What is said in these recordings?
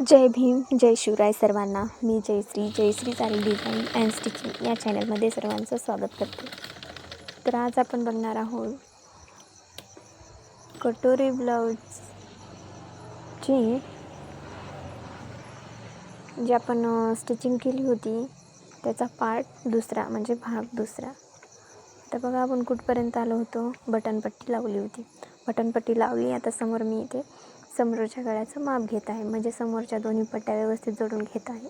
जय भीम जय शिवराय सर्वांना. मी जयश्री जयश्री चारी design and stitching या चॅनलमध्ये सर्वांचं स्वागत करते. तर आज आपण बघणार आहोत कटोरी ब्लाऊजची जी आपण स्टिचिंग केली होती त्याचा पार्ट दुसरा म्हणजे भाग दुसरा. तर बघा आपण कुठपर्यंत आलो होतो. बटनपट्टी लावली होती. बटनपट्टी लावली आता समोर मी इथे समोरच्या गळ्याचं माप घेत आहे. म्हणजे समोरच्या दोन्ही पट्ट्या व्यवस्थित जोडून घेत आहे.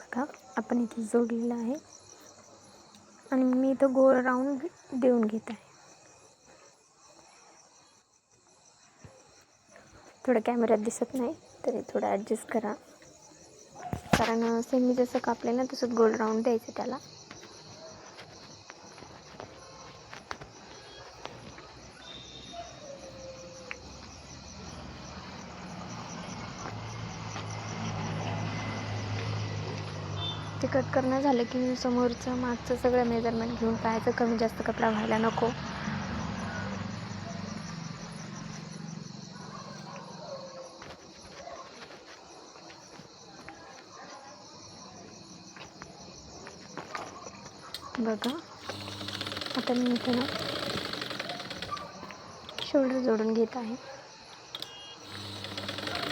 बघा आपण इथे जोडलेलं आहे. आणि मी इथं गोल राऊंड देऊन घेत आहे. थोडं कॅमेऱ्यात दिसत नाही तरी थोडं ॲडजस्ट करा. कारण सेमी जसं कापले ना तसंच गोल राऊंड द्यायचं त्याला. ते कट करणं झालं की समोरचं मागचं सगळं मेजरमेंट घेऊन पाहायचं कमी जास्त कपडा व्हायला नको. बघा. आता मी इथे ना शोल्डर जोडून घेत आहे.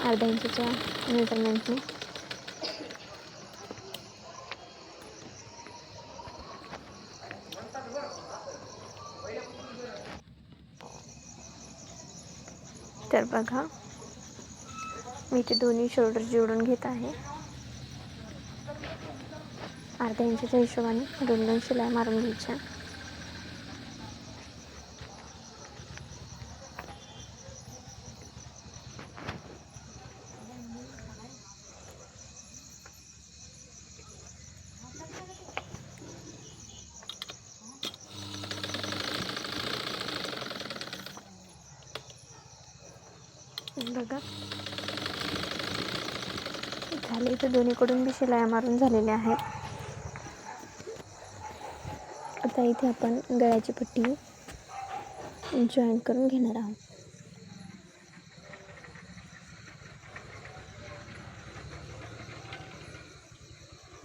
अर्ध्या इंचच्या मेजरमेंटने तर बघा मी ते दोन्ही शोल्डर जोडून घेत आहे. अर्ध्या इंचच्या हिशोबाने दोन दोन शिलाई मारून घ्यायच्या. बघा. झाले तर दोन्हीकडून बी शिलाया मारून झालेल्या आहेत. आता इथे आपण गळ्याची पट्टी जॉईन करून घेणार आहोत.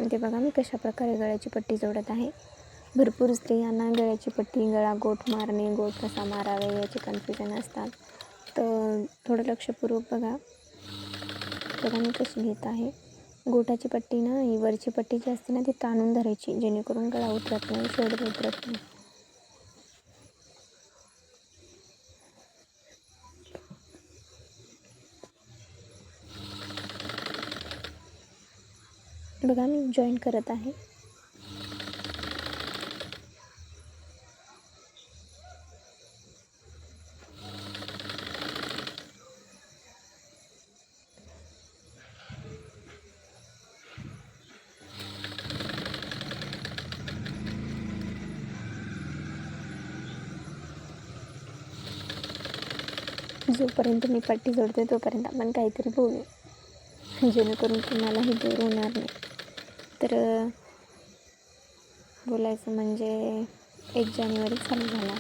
ते बघा मी कशा प्रकारे गळ्याची पट्टी जोडत आहे. भरपूर स्त्रियांना गळ्याची पट्टी गळा गोठ मारणे गोठ कसा मारावे याचे कन्फ्युजन असतात. तर थोडं लक्षपूर्वक बघा. बघा मी कशी घेत आहे. गोठाची पट्टी ना ही वरची पट्टी जी असते ना ती ताणून धरायची जेणेकरून गळा उतरत नाही शोल्डर उतरत नाही. बघा मी जॉईन करत आहे. जोपर्यंत मी पट्टी जोडते तोपर्यंत आपण काहीतरी बोलू. जेणेकरून तुम्हालाही दूर होणार नाही. तर बोलायचं म्हणजे एक जानेवारी चालू झाला.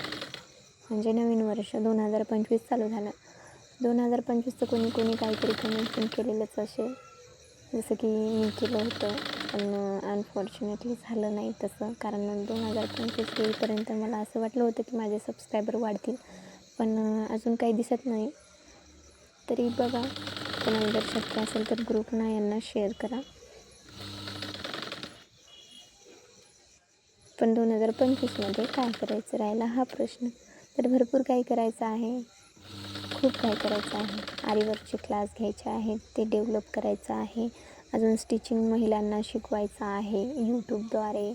म्हणजे नवीन वर्ष दोन हजार पंचवीस चालू झालं. दोन हजार पंचवीसचं कोणी कोणी काहीतरी कमेंट केलेलंच असेल. जसं की मी केलं होतं पण अनफॉर्च्युनेटली झालं नाही तसं. कारण दोन हजार पंचवीस येईपर्यंत मला असं वाटलं होतं की माझे सबस्क्रायबर वाढतील. पण अजून काही दिसत नाही. तरी बघा कोणाला जर शक्य असेल तर ग्रुपना यांना शेअर करा. पण दोन हजार पंचवीसमध्ये काय करायचं राहिला हा प्रश्न. तर भरपूर काही करायचं आहे. खूप काही करायचं आहे. आरीवर्कचे क्लास घ्यायचे आहेत ते डेव्हलप करायचं आहे. अजून स्टिचिंग महिलांना शिकवायचं आहे यूट्यूबद्वारे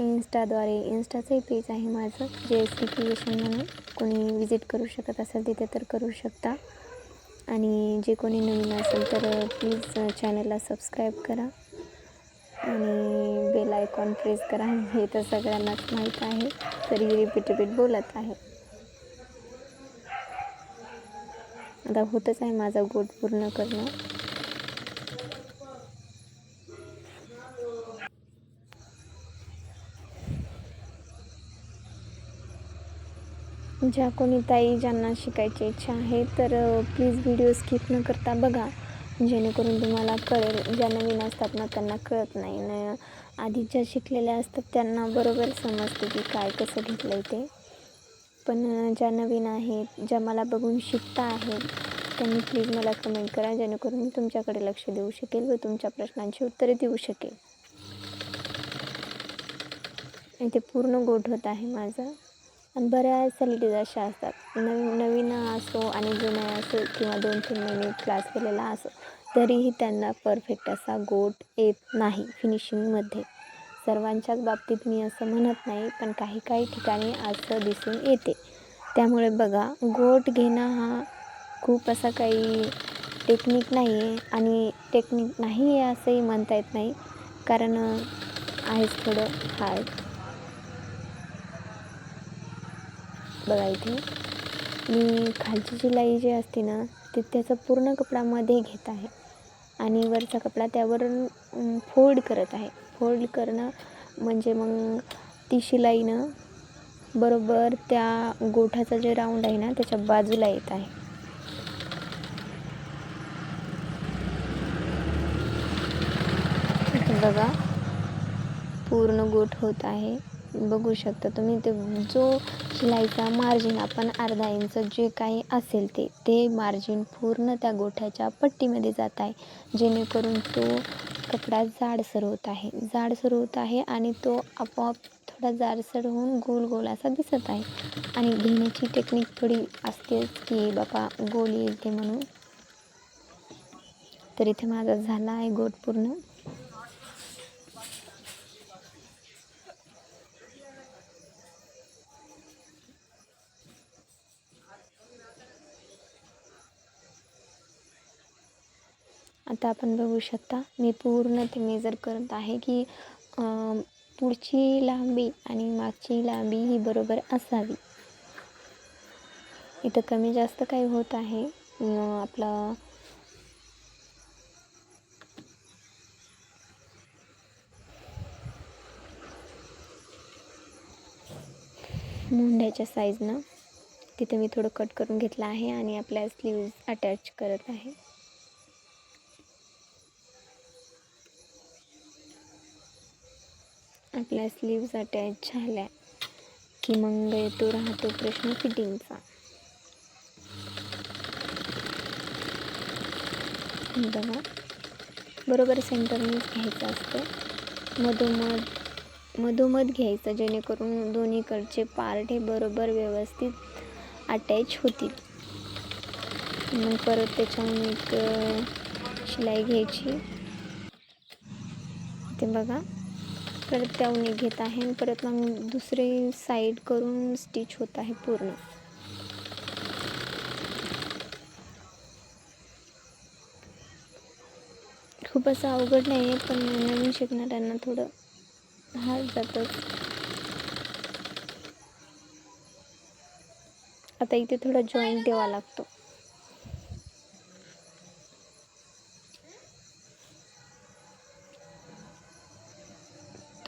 इन्स्टाद्वारे इन्स्टाचंही पेज आहे माझं जे एस टी क्रिएशन म्हणून. कोणी विजिट करू शकत असेल तिथे तर करू शकता. आणि जे कोणी नवीन असेल तर प्लीज चॅनलला सबस्क्राईब करा. आणि बेल आयकॉन प्रेस करा. हे तर सगळ्यांनाच माहीत आहे. तरी रिपीट रिपीट बोलत आहे. आता होतच आहे माझा गोट पूर्ण करणं. ज्या कोणी ताई ज्यांना शिकायची इच्छा आहे तर प्लीज व्हिडिओ स्किप न करता बघा. जेणेकरून तुम्हाला कळेल ज्या नवीन असतात ना त्यांना कळत नाही. न आधी ज्या शिकलेल्या असतात त्यांना बरोबर समजते की काय कसं घेतलं आहे ते. पण ज्या नवीन आहेत ज्या मला बघून शिकता आहेत त्यांनी प्लीज मला कमेंट करा जेणेकरून मी तुमच्याकडे लक्ष देऊ शकेल व तुमच्या प्रश्नांची उत्तरे देऊ शकेल. इथे पूर्ण गोठ होत आहे माझं. आणि बऱ्याच सॅलिटीज अशा असतात. नवीन नवीन असो आणि जुन्या असो किंवा दोन तीन महिने क्लास केलेला असो तरीही त्यांना परफेक्ट असा गोट येत नाही फिनिशिंगमध्ये सर्वांच्याच बाबतीत मी असं म्हणत नाही पण काही काही ठिकाणी असं दिसून येते. त्यामुळे बघा गोट घेणं हा खूप असा काही टेक्निक नाही आहे आणि टेक्निक नाही आहे असंही म्हणता येत नाही. कारण आहेच थोडं हार्ड बघा इथे मी खालची शिलाई जी असते ना ते त्याचं पूर्ण कपडामध्ये घेत आहे. आणि वरचा कपडा त्यावर फोल्ड करत आहे. फोल्ड करणं म्हणजे मग ती शिलाईनं बरोबर त्या गोठाचा जे राऊंड आहे ना त्याच्या बाजूला येत आहे. बघा पूर्ण गोठ होत आहे. बघू शकता तुम्ही ते जो शिलाईचा मार्जिन आपण अर्धा इंच जे काही असेल ते ते मार्जिन पूर्ण त्या गोठ्याच्या पट्टीमध्ये जात आहे. जेणेकरून तो कपडा जाडसर होत आहे. जाडसर होत आहे आणि तो आपोआप थोडा जाडसर होऊन गोल गोल असा दिसत आहे. आणि घेण्याची टेक्निक थोडी असतेच की बाबा गोल येईल ते म्हणून. तर इथे माझा झाला आहे गोट पूर्ण. आता आपण बघू शकता मी पूर्ण ते मेजर करत आहे की पुढची लांबी आणि मागची लांबी ही बरोबर असावी. इथं कमी जास्त काही होत आहे. आपलं मुंड्याच्या साईजनं तिथे मी थोडं कट करून घेतलं आहे आणि आपल्या स्लीव्ज अटॅच करत आहे. आपल्या स्लीव्ज अटॅच झाल्या की मग येतो राहतो प्रश्न फिटिंगचा बघा बरोबर सेंटरनेच घ्यायचं असतं. मधोमध मधोमध घ्यायचं जेणेकरून दोन्हीकडचे पार्ट हे बरोबर व्यवस्थित अटॅच होतील. मग परत त्याच्याहून एक शिलाई घ्यायची. ते बघा. परत त्याहून एक घेत आहे आणि परत मग दुसरी साईड करून स्टिच होत आहे पूर्ण. खूप असं अवघड नाही आहे पण नवीन शिकणाऱ्यांना थोडं हार्ड जातंच आता इथे थोडा जॉईंट द्यावा लागतो.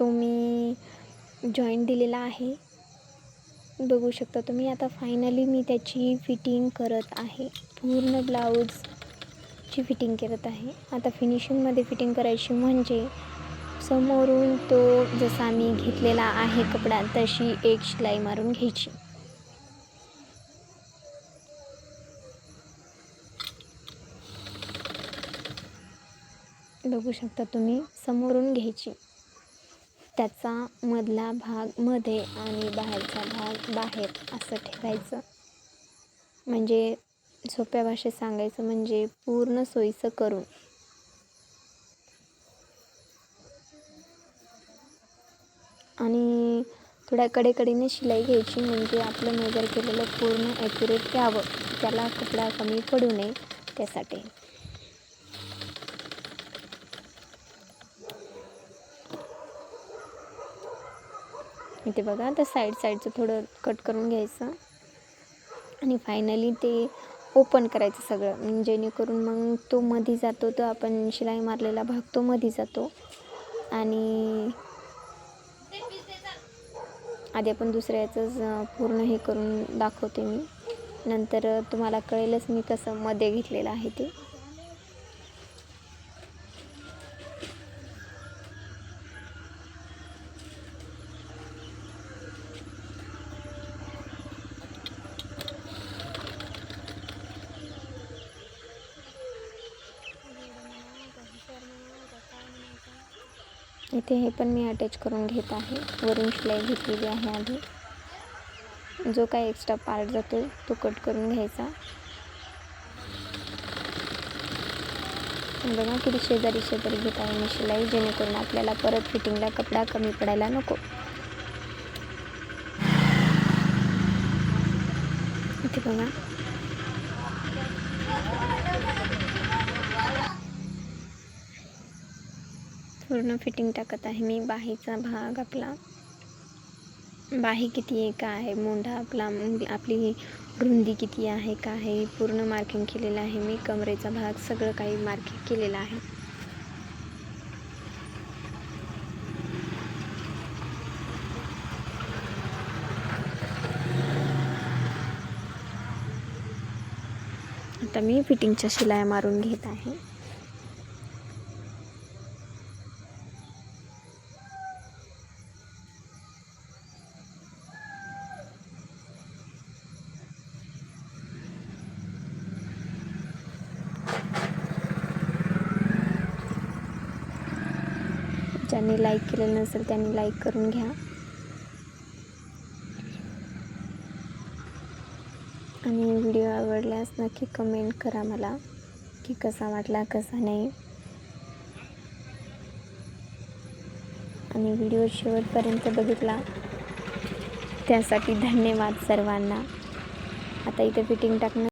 तो मी जॉईंट दिलेला आहे. बघू शकता तुम्ही आता फायनली मी त्याची फिटिंग करत आहे. पूर्ण ब्लाऊजची फिटिंग करत आहे. आता फिनिशिंगमध्ये फिटिंग करायची म्हणजे समोरून तो जसा मी घेतलेला आहे कपडा तशी एक शिलाई मारून घ्यायची. बघू शकता तुम्ही समोरून घ्यायची. त्याचा मधला भागमध्ये आणि बाहेरचा भाग बाहेर असं ठेवायचं. म्हणजे सोप्या भाषेत सांगायचं म्हणजे पूर्ण सोयीचं करून. आणि थोड्या कडेकडीने शिलाई घ्यायची म्हणजे आपलं मेजर केलेलं पूर्ण ॲक्युरेट यावं त्याला कपडा कमी पडू नये त्यासाठी. इथे बघा आता साईड साईडचं थोडं कट करून घ्यायचं. आणि फायनली ते ओपन करायचं सगळं. म्हणजे जेणेकरून मग तो मधी जातो तो आपण शिलाई मारलेला भाग तो मधी जातो. आणि आधी आपण दुसऱ्या याचंच पूर्ण हे करून दाखवते मी. नंतर तुम्हाला कळेलच मी कसं मध्ये घेतलेलं आहे ते. इथे हे पण मी अटॅच करून घेत आहे. वरून शिलाई घेतलेली आहे आधी. जो काही एक्स्ट्रा पार्ट जातो तो कट करून घ्यायचा. बघा किती शेजारी शेजारी घेत आहे मी शिलाई जेणेकरून आपल्याला परत फिटिंगला कपडा कमी पडायला नको. इथे बघा. पूर्ण फिटिंग टाकत आहे मी. बाहीचा भाग आपला. बाही किती आहे काय आहे मोंढा आपला आपली रुंदी किती आहे काय आहे पूर्ण मार्किंग केलेलं आहे मी. कमरेचा भाग सगळं काही मार्किंग केलेलं आहे. आता मी फिटिंगच्या शिलाया मारून घेत आहे. ज्यांनी लाईक केलेलं नसेल त्यांनी लाईक करून घ्या. आणि व्हिडिओ आवडल्यास नक्की कमेंट करा मला की कसा वाटला कसा नाही. आणि व्हिडिओ शेवटपर्यंत बघितला त्यासाठी धन्यवाद सर्वांना. आता इथं फिटिंग टाकणं